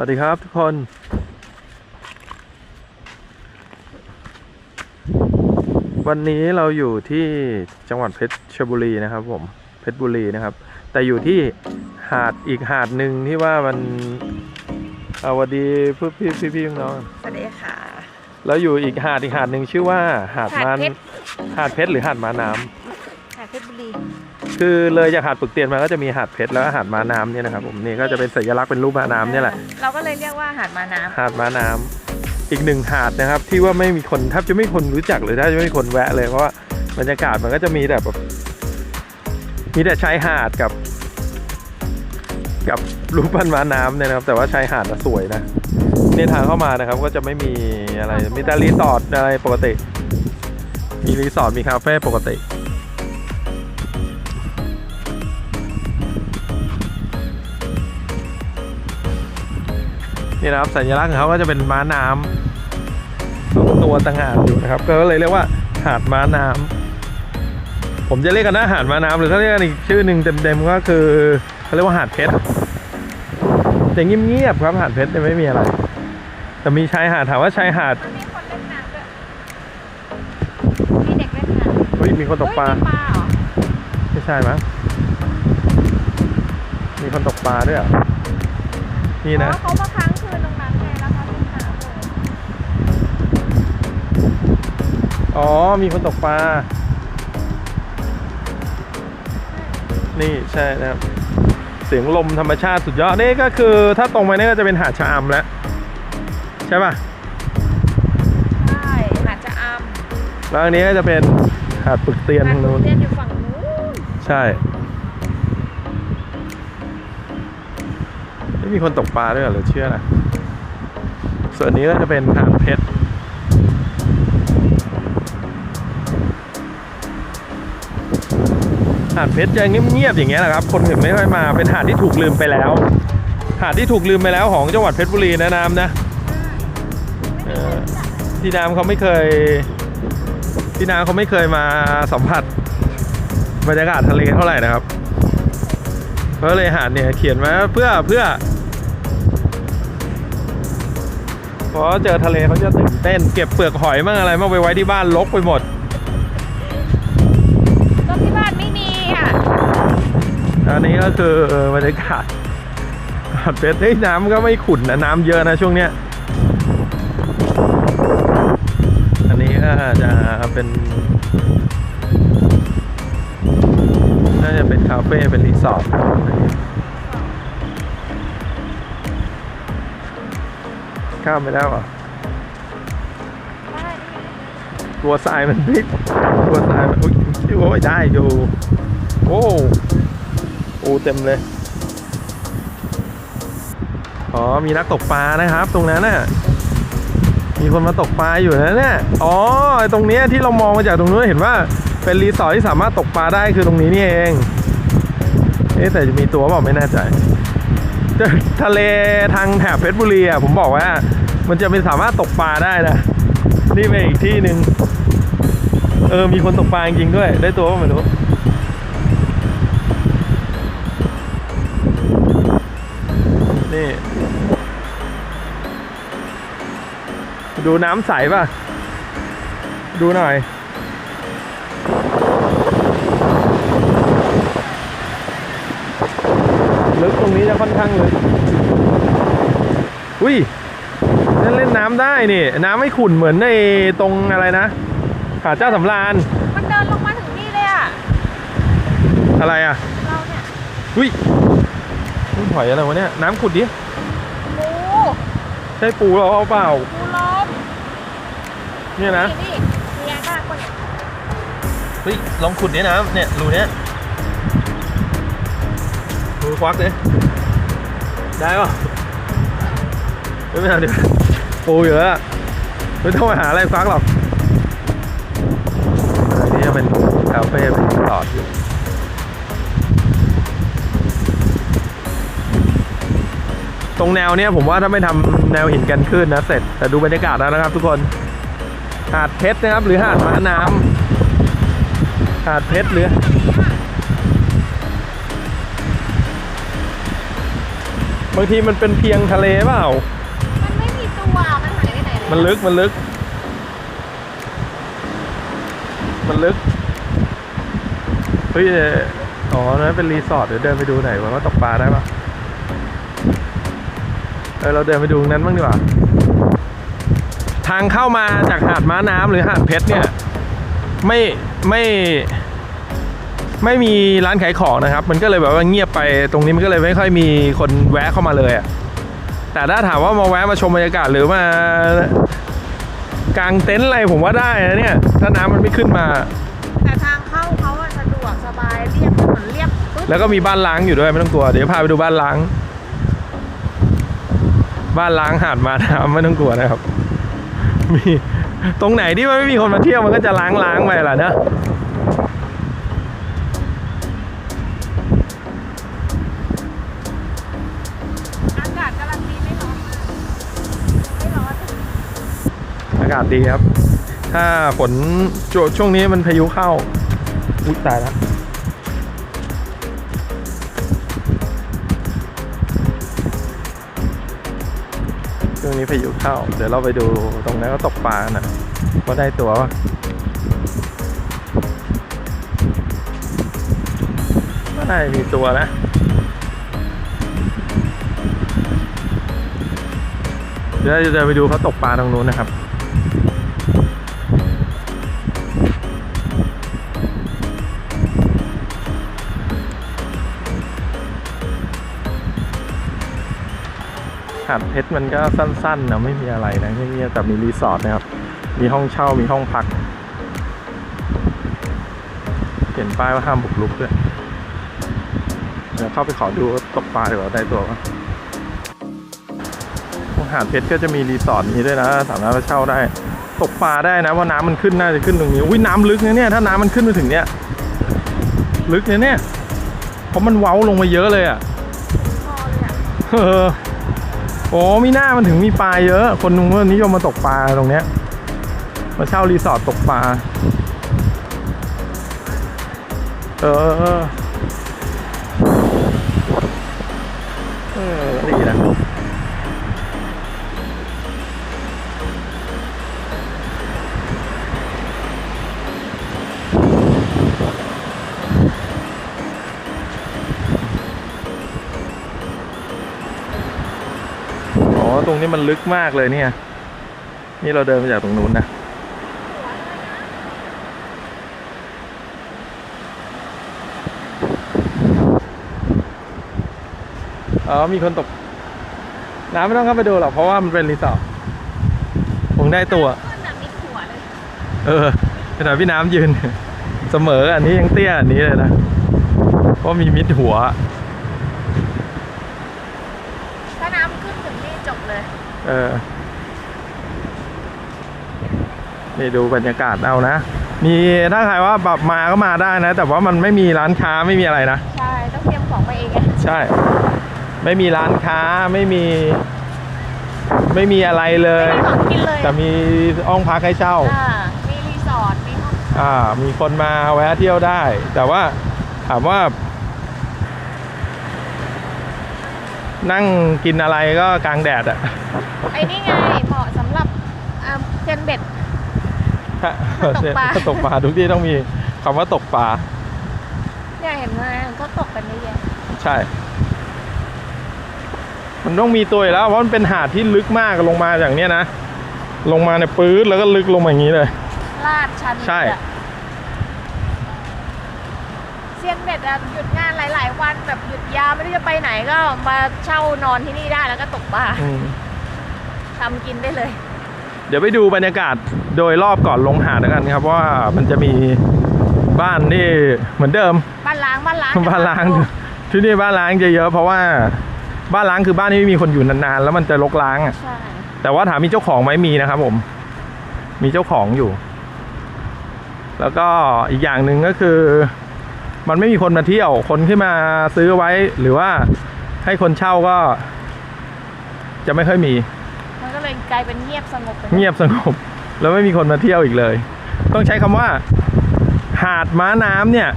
วัสดีครับทุกคน วันนี้เราอยู่ที่จังหวัดเพชรบุรีนะครับผมเพชรบุรีนะครับ แต่อยู่ที่หาดอีกหาดหนึ่งที่ว่ามันเอาวันดีพี่พี่พี่พี่น้องสวัสดีค่ะๆแล้วอยู่อีกหาดอีกหาดหนึ่งชื่อว่าหาดมันหาดเพชรหาดเพชรหรือหาดมาน้ำ คือเลยจากหาดปึกเตียนมาก็จะมีหาดเพชรแล้วก็หาดม้าน้ำเนี่ยนะครับผมนี่ก็จะเป็นสัญลักษณ์เป็นรูปม้าน้ำเนี่ยแหละเราก็เลยเรียกว่าหาดมาน้ำหาดม้าน้ำอีกหนึ่งหาดนะครับที่ว่าไม่มีคนแทบจะไม่มีคนรู้จักเลยแทบจะไม่มีคนแวะเลยเพราะว่าบรรยากาศมันก็จะมีแต่แบบมีแต่ชายหาดกับ กับรูปปั้นม้าน้ำเนี่ยนะครับ แต่ว่าชายหาดน่ะสวยนะนี่ทางเข้ามานะครับ ก็จะไม่มีอะไรมีแต่รีสอร์ทอะไรปกติ มีรีสอร์ทมีคาเฟ่ปกติ นี่นะครับสัญลักษณ์ของเขาก็จะเป็นม้าน้ำสองตัวต่างหากอยู่นะครับ ก็เลยเรียกว่าหาดม้าน้ำผมจะเรียกกันว่าหาดม้าน้ำหรือถ้าเรียกกันอีกชื่อหนึ่งเต็มๆก็คือเขาเรียกว่าหาดเพชรแต่เงียบๆครับหาดเพชรเนี่ยไม่มีอะไร แต่มีชายหาดถามว่าชายหาดมีคนเล่นน้ำด้วยมีเด็กเล่นน้ำเฮ้ยมีคนตกปลาเฮ้ยมีปลาเหรอไม่ใช่มั้งมีคนตกปลาด้วยเหรอนี่นะอ๋อเขามาค้างคืนตรงนั้นไงแล้วเขาเล่นน้ำเลย อ๋อ มีคนตกปลา นี่ใช่นะครับ เสียงลมธรรมชาติสุดยอด นี่ก็คือถ้าตรงไปนี่ก็จะเป็นหาดชะอำแล้ว ใช่ป่ะ ใช่หาดจะอามแล้วอันนี้ก็จะเป็นหาดปึกเตียนหาทาดงลูนู้น เรียนอยู่ฝั่งนู้นใช่ไม่มีคนตกปลาด้วยเหรอเหรือเชื่อนะส่วนนี้ก็จะเป็นหาดเพชร หาดเพชรจะเงียบๆอย่างเงี้ยแหละครับ คนอื่นไม่ค่อยมาเป็นหาดที่ถูกลืมไปแล้ว หาดที่ถูกลืมไปแล้วของจังหวัดเพชรบุรีนะน้ำนะเออพี่น้ำเขาไม่เคยพี่น้ำเขาไม่เคยมาสัมผัสบรรยากาศทะเลเท่าไหร่นะครับก็เลยหาดเนี่ยเขียนไว้ว่าเพื่อเพื่อพอเจอทะเลเขาจะตื่นเต้นเก็บเปลือกหอยมั่งอะไรมั่งไปไว้ที่บ้านลกไปหมด อันนี้ก็คือบรรยากาศหาดเพชรเฮ้ยน้ำก็ไม่ขุ่นนะน้ำเยอะนะช่วงเนี้ย อันนี้ก็จะเป็นน่าจะเป็นคาเฟ่เป็นรีสอร์ทข้ามไปแล้วเหรอได้ตัวทรายมันพลิกตัวทรายมันอุ้ยโอ้ยได้อยู่ โอ้ โอ้เต็มเลย อ๋อ มีนักตกปลานะครับ ตรงนั้นน่ะ มีคนมาตกปลาอยู่นะเนี่ย อ๋อ ตรงนี้ที่เรามองมาจากตรงนู้นเห็นว่า เป็นรีสอร์ทที่สามารถตกปลาได้คือตรงนี้นี่เอง เอ๊แต่จะมีตัวเปล่าไม่แน่ใช่ทะเลทางแถบเพชรบุรีอะผมบอกว่า มันจะไม่สามารถตกปลาได้นะ นี่เป็นอีกที่หนึ่งเออ มีคนตกปลาจริงด้วย ได้ตัวเปล่าไม่รู้ ดูน้ำใสป่ะ ดูหน่อย ลึกตรงนี้จะค่อนข้างลึก อุ้ยนั่นเล่นน้ำได้นี่ น้ำไม่ขุ่นเหมือนในตรงอะไรนะหาดเจ้าสำราญ มันเดินลงมาถึงนี่เลยอะ อะไรอะ เราเนี่ยอุ้ยนี่หอยอะไรวะเนี่ย น้ำขุดดิปูใช่ปูเราเอาเปล่า ปูล้ม เนี่ยนะนี่นี่เนี่ยค่ะคนเฮ้ยลองขุดดิน้ำเนี่ยรูเนี้ยมือควักดิได้ป่ะไม่เป็นไรเดี๋ยวปูเยอะอะไม่ต้องไปหาอะไรควักหรอกอันนี้จะเป็นคาเฟ่เป็นรีสอร์ทอยู่ตรงแนวเนี้ยผมว่าถ้าไม่ทำแนวหินกันขึ้นนะเสร็จแต่ดูบรรยากาศแล้วนะครับทุกคน หาดเพชรนะครับ หรือหาดม้าน้ำหาดเพชรหรือบางทีมันเป็นเพียงทะเลเปล่า มันไม่มีตัว มันหายไปไหนเลยมันลึก มันลึก มันลึก เฮ้ย อ๋อ นั่นเป็นรีสอร์ท เดี๋ยวเดินไปดูหน่อยว่าตกปลาได้ปะเออเราเดินไปดูตรงนั้นบ้างดีกว่า ทางเข้ามาจากหาดม้าน้ำหรือหาดเพชรเนี่ยไม่ไม่ไม่มีร้านขายของนะครับ มันก็เลยแบบว่าเงียบไปตรงนี้มันก็เลยไม่ค่อยมีคนแวะเข้ามาเลยอะแต่ถ้าถามว่ามาแวะมาชมบรรยากาศหรือมากางเต็นท์อะไรผมว่าได้นะเนี่ย ถ้าน้ำมันไม่ขึ้นมา แต่ทางเข้าเขาอะสะดวกสบายเรียบถนนเรียบปึ๊บแล้วก็มีบ้านล้างอยู่ด้วยไม่ต้องกลัวเดี๋ยวพาไปดูบ้านล้าง บ้านล้างหาดมาน้ำไม่ต้องกลัวนะครับ มีตรงไหนที่มันไม่มีคนมาเที่ยวมันก็จะล้างล้างไปล่ะนะอากาศกำลังดีไม่ร้อนไม่ร้อนอากาศดีครับ ถ้าฝนช่วช่วงนี้มันพายุเข้าอุ้ยตายแล้ว นี้พายุเข้า เดี๋ยวเราไปดูตรงนั้นก็ตกปลากันนะว่าได้ตัววะก็ได้มีตัวนะเดี๋ยวเราจะไปดูเขาตกปลาตรงนู้นนะครับ หาดเพชรมันก็สั้นๆนะไม่มีอะไรนะไม่มีแต่มีรีสอร์ทนะครับ มีห้องเช่ามีห้องพักเขียนป้ายว่าห้ามบุกรุกด้วยเดี๋ยวเข้าไปขอดูตกปลาดีกว่าได้ตัวปะหาดเพชรก็จะมีรีสอร์ทนี้ด้วยนะสามารถไปเช่าได้ ตกปลาได้นะเพราะน้ำมันขึ้นน่าจะขึ้นตรงนี้อุ้ยน้ำลึกนะเนี่ยถ้าน้ำมันขึ้นไปถึงเนี้ยลึกนะเนี่ยเพราะมันเว้าลงมาเยอะเลยอะพอเลยอะเออ โอ้มีหน้ามันถึงมีปลาเยอะ คนนึงก็นิยมมาตกปลาตรงเนี้ย มาเช่ารีสอร์ทตกปลา เออ รงนี้มันลึกมากเลยเนี่ย นี่เราเดินมาจากตรงนู้นนะ อ๋อ มีคนตก น้ำไม่ต้องเข้าไปดูหรอก เพราะว่ามันเป็นรีสอร์ทคงได้ตัว เออขณะพี่น้ำยืน เสมออันนี้ยังเตี้ยอันนี้เลยนะ เพราะมีมิดหัว ถ้าน้ำขึ้นถึงนี่จบ เลยเออ นี่ดูบรรยากาศเอานะ มีถ้าใครว่าแบบมาก็มาได้นะ แต่ว่ามันไม่มีร้านค้าไม่มีอะไรนะ ใช่ ต้องเตรียมของไปเองไงใช่ ไม่มีร้านค้าไม่มี ไม่มีอะไรเลย ไม่มีของกินเลยแต่มีห้องพักให้เช่า อ่ามีรีสอร์ทมีห้องอ่า มีคนมาแวะเที่ยวได้ แต่ว่าถามว่า นั่งกินอะไรก็กลางแดดอะไอ้นี่ไงเหมาะสำหรับอ่าเจนเบ็ดถ้าตกปลาถ้ตกปลาทุกที่ต้องมีคำว่าตกปลา เนี่ยเห็นไหมก็ตกกันเยอะแยะใช่ มันต้องมีตัวอยู่แล้ว เพราะมันเป็นหาดที่ลึกมากลงมาอย่างเนี้ยนะ ลงมาในยปื๊ดแล้วก็ลึกลงมาอย่างนี้เลย ลาดชันใช่อะเซียนเบ็ดอะหยุดงานหลาย ๆ วันแบบหยุดยาวไม่รู้จะไปไหนก็มาเช่านอนที่นี่ได้แล้วก็ตกปลาอืมทำกินได้เลย เดี๋ยวไปดูบรรยากาศโดยรอบก่อนลงหาดแล้วกันครับ ว่ามันจะมีบ้านที่เหมือนเดิม บ้านล้างบ้านล้างบ้านล้างที่นี่บ้านล้างจะเยอะเพราะว่าบ้านล้างคือบ้านที่ไม่มีคนอยู่นานๆแล้วมันจะรกล้างอะ ใช่แต่ว่าถามมีเจ้าของไหมมีนะครับผม มีเจ้าของอยู่ แล้วก็อีกอย่างหนึ่งก็คือ มันไม่มีคนมาเที่ยว คนที่มาซื้อไว้ หรือว่าให้คนเช่าก็ จะไม่ค่อยมี มันก็เลยกลายเป็นเงียบสงบไปเงียบสงบ แล้วไม่มีคนมาเที่ยวอีกเลย ต้องใช้คำว่า หาดม้าน้ำเนี่ย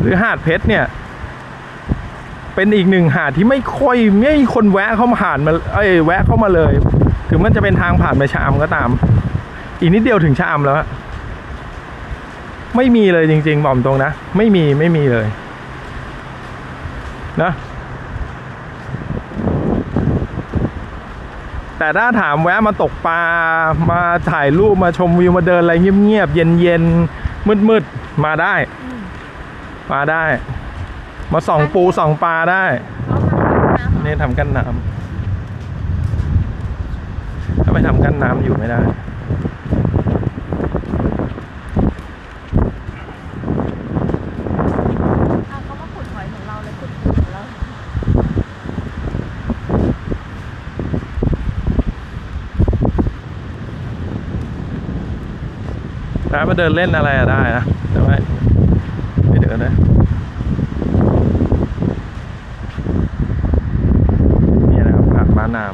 หรือหาดเพชรเนี่ยเเป็นอีกหนึ่งหาดที่ไม่ค่อยไม่มีคนแวะเข้ามาผ่านมาเอ้ยแวะเข้ามาเลย ถึงมันจะเป็นทางผ่านไปชะอำก็ตาม อีกนิดเดียวถึงชะอำแล้วอะ ไม่มีเลยจริงๆบอกตรงนะ ไม่มีไม่มีเลย นะ แต่ถ้าถามแวะมาตกปลา มาถ่ายรูป มาชมวิว มาเดินอะไรเงียบๆ เย็นๆ มืดๆ มาได้ มาได้ มาส่องปูส่องปลาได้ นี่ทำกั้นน้ำถ้าไม่ทำกั้นน้ำอยู่ไม่ได้ เอาเขามาขุดหอยของเราเลยขุดของเรา ถ้า มาเดินเล่นอะไรอะได้นะแต่ว่าไม่เดินนะนี่นะครับหาดม้าน้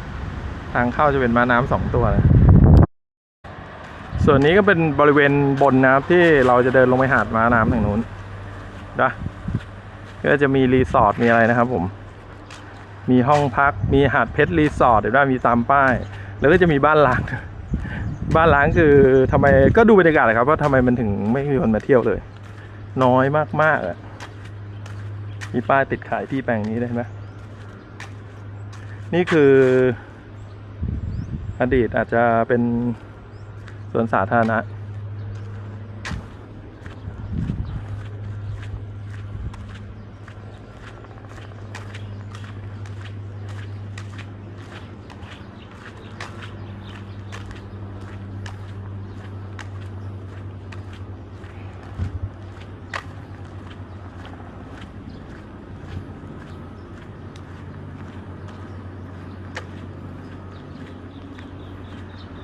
ำทางเข้าจะเป็นม้าน้ำสองตัวนะส่วนนี้ก็เป็นบริเวณบนนะครับที่เราจะเดินลงไปหาดม้าน้ำทางนู้นนะก็จะมีรีสอร์ทมีอะไรนะครับ ผม มีห้องพักมีหาดเพชรรีสอร์ทเดี๋ยวได้มีตามป้าย แล้วก็จะมีบ้านหล้าง บ้านล้างคือทำไมก็ดูบรรยากาศเลยครับว่าทำไมมันถึงไม่มีคนมาเที่ยวเลย น้อยมากๆอะมีป้ายติดขายที่แปลงนี้ได้ไหมนี่คือ อดีตอาจจะเป็นสวนสาธารณะ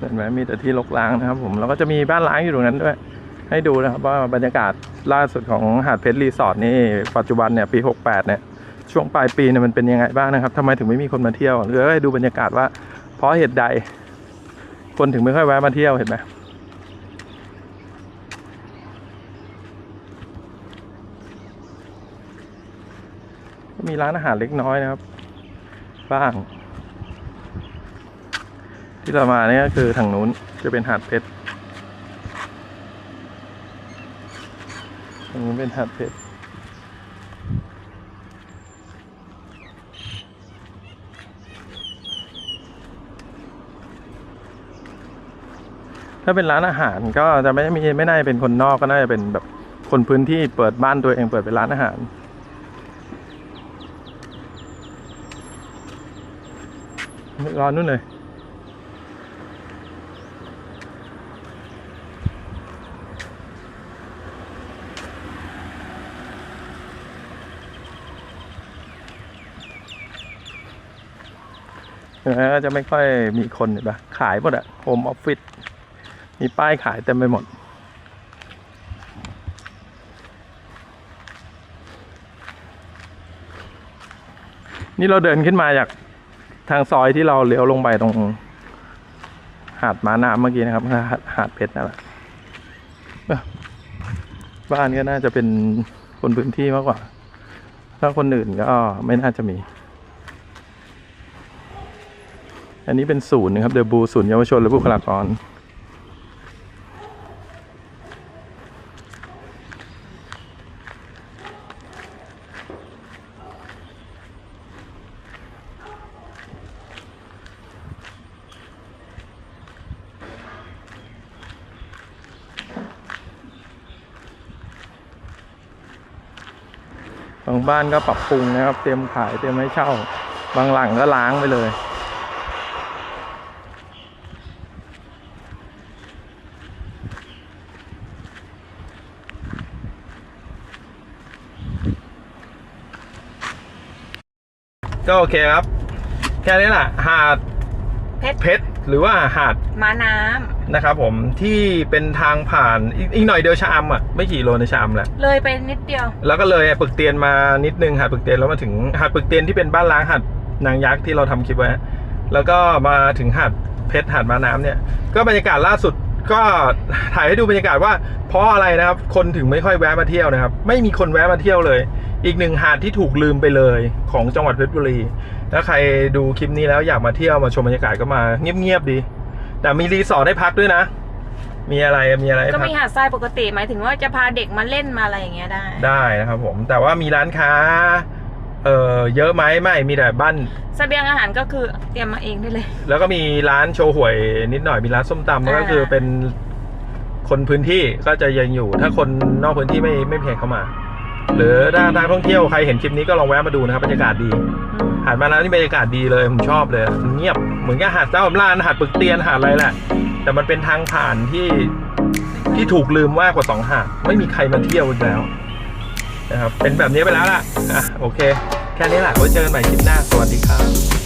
ห็นไหมมีแต่ที่รกร้างนะครับ ผมแล้วก็จะมีบ้านล้างอยู่ตรงนั้นด้วย ให้ดูนะครับว่าบรรยากาศล่าสุดของหาดเพชรรีสอร์ทนี่ปัจจุบันเนี่ยปี 68 เนี่ยช่วงปลายปีเนี่ยมันเป็นยังไงบ้างนะครับทำไมถึงไม่มีคนมาเที่ยวหรือให้ดูบรรยากาศว่าเพราะเหตุใด คนถึงไม่ค่อยแวะมาเที่ยวเห็นไหมมีร้านอาหารเล็กน้อยนะครับ บ้าง ที่เรามาเนี่ยก็คือทางนู้นจะเป็นหาดเพชรทางนู้นเป็นหาดเพชรถ้าเป็นร้านอาหารก็จะไม่มีไม่น่าจะเป็นคนนอกก็น่าจะเป็นแบบคนพื้นที่เปิดบ้านตัวเองเปิดเป็นร้านอาหาร รอนู่นเลย นไหมก็จะไม่ค่อยมีคนเห็นปะขายหมดอะโฮมออฟฟิศมีป้ายขายเต็มไปหมด นี่เราเดินขึ้นมาจากทางซอยที่เราเลี้ยวลงไปตรง หาดม้าน้ำเมื่อกี้นะครับหาดหาดเพชรนั่นแหละบ้านก็น่าจะเป็นคนพื้นที่มากกว่า ถ้าคนอื่นก็ไม่น่าจะมี อันนี้เป็นศูนย์นะครับเดบูศูนย์เยาวชนและบุคลากรบางบ้านก็ปรับปรุงนะครับ เตรียมขายเตรียมให้เช่า บางหลังก็ล้างไปเลย ก็โอเคครับ แค่นี้แหละหาดเพชรเพชรหรือว่าหาดม้าน้ำนะครับผมที่เป็นทางผ่านอีกอีกหน่อยเดียวชะอำอะไม่กี่โลในชะอำแหละเลยไปนิดเดียว แล้วก็เลยปึกเตียนมานิดนึงหาดปึกเตียนแล้วมาถึงหาดปึกเตียนที่เป็นบ้านล้างหาดนางยักษ์ที่เราทำคลิปไว้แล้วก็มาถึงหาดเพชรหาดมาน้ำเนี่ย ก็บรรยากาศล่าสุด ก็ถ่ายให้ดูบรรยากาศว่า เพราะอะไรนะครับ คนถึงไม่ค่อยแวะมาเที่ยวนะครับ ไม่มีคนแวะมาเที่ยวเลย อีกหนึ่งหาดที่ถูกลืมไปเลยของจังหวัดเพชรบุรี ถ้าใครดูคลิปนี้แล้วอยากมาเที่ยวมาชมบรรยากาศก็มาเงียบๆดี แต่มีรีสอร์ทให้พักด้วยนะ มีอะไรมีอะไรให้ก็พัก มีหาดทรายปกติหมายถึงว่าจะพาเด็กมาเล่นมาอะไรอย่างเงี้ยได้ ได้นะครับผมแต่ว่ามีร้านค้า เอ่อเยอะไหมไม่มีแต่บ้าน เสบียงอาหารก็คือเตรียมมาเองได้เลย แล้วก็มีร้านโชว์หวยนิดหน่อยมีร้านส้มตำอ่าก็คือเป็นคนพื้นที่ก็จะยังอยู่ ถ้าคนนอกพื้นที่ไม่ไม่เพียงเข้ามา หรือถ้านักท่องเที่ยวใครเห็นคลิปนี้ก็ลองแวะมาดูนะครับบรรยากาศดีหาดมาแล้วนี่บรรยากาศดีเลยผมชอบเลยมันเงียบเหมือนกับหาดเจ้าอำลานหาดปึกเตียนหาดอะไรแหละ แต่มันเป็นทางผ่านที่ที่ถูกลืมมากกว่าสองหาดไม่มีใครมาเที่ยวอีกแล้ว นะครับเป็นแบบนี้ไปแล้วล่ะอะโอเค แค่นี้แหละไว้เจอกันใหม่คลิปหน้าสวัสดีครับ